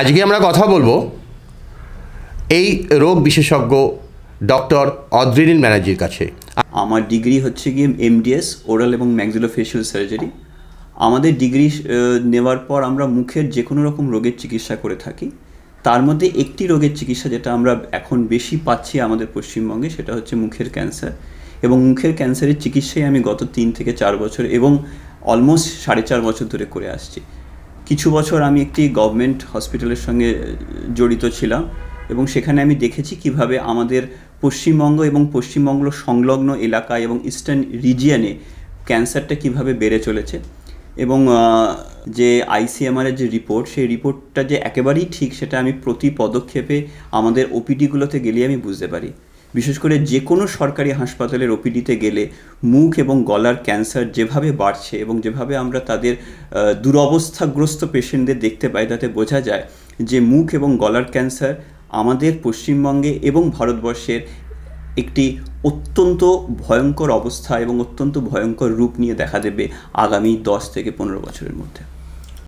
আজকে আমরা কথা বলব এই রোগ বিশেষজ্ঞ ডক্টর অদ্রিনীল ব্যানার্জির কাছে। আমার ডিগ্রি হচ্ছে গিয়ে এমডিএস ওরাল এবং ম্যাক্সিলোফেশিয়াল সার্জারি আমাদের ডিগ্রি নেওয়ার পর আমরা মুখের যে কোনো রকম রোগের চিকিৎসা করে থাকি। তার মধ্যে একটি রোগের চিকিৎসা যেটা আমরা এখন বেশি পাচ্ছি আমাদের পশ্চিমবঙ্গে, সেটা হচ্ছে মুখের ক্যান্সার। এবং মুখের ক্যান্সারের চিকিৎসাই আমি গত তিন থেকে চার বছর এবং অলমোস্ট সাড়ে চার বছর ধরে করে আসছি। কিছু বছর আমি একটি গভর্নমেন্ট হসপিটালের সঙ্গে জড়িত ছিলাম এবং সেখানে আমি দেখেছি কীভাবে আমাদের পশ্চিমবঙ্গ এবং পশ্চিমবঙ্গ সংলগ্ন এলাকা এবং ইস্টার্ন রিজিয়নে ক্যান্সারটা কীভাবে বেড়ে চলেছে এবং যে আইসিএমআর এর যে রিপোর্ট সেই রিপোর্টটা যে একেবারেই ঠিক, সেটা আমি প্রতি পদক্ষেপে আমাদের ওপিডিগুলোতে গেলে আমি বুঝতে পারি। বিশেষ করে যে কোনো সরকারি হাসপাতালের ওপিডিতে গেলে মুখ এবং গলার ক্যান্সার যেভাবে বাড়ছে এবং যেভাবে আমরা তাদের দুরবস্থাগ্রস্ত পেশেন্টদের দেখতে পাই, তাতে বোঝা যায় যে মুখ এবং গলার ক্যান্সার আমাদের পশ্চিমবঙ্গে এবং ভারতবর্ষের একটি অত্যন্ত ভয়ঙ্কর অবস্থা এবং অত্যন্ত ভয়ঙ্কর রূপ নিয়ে দেখা দেবে আগামী দশ থেকে পনেরো বছরের মধ্যে।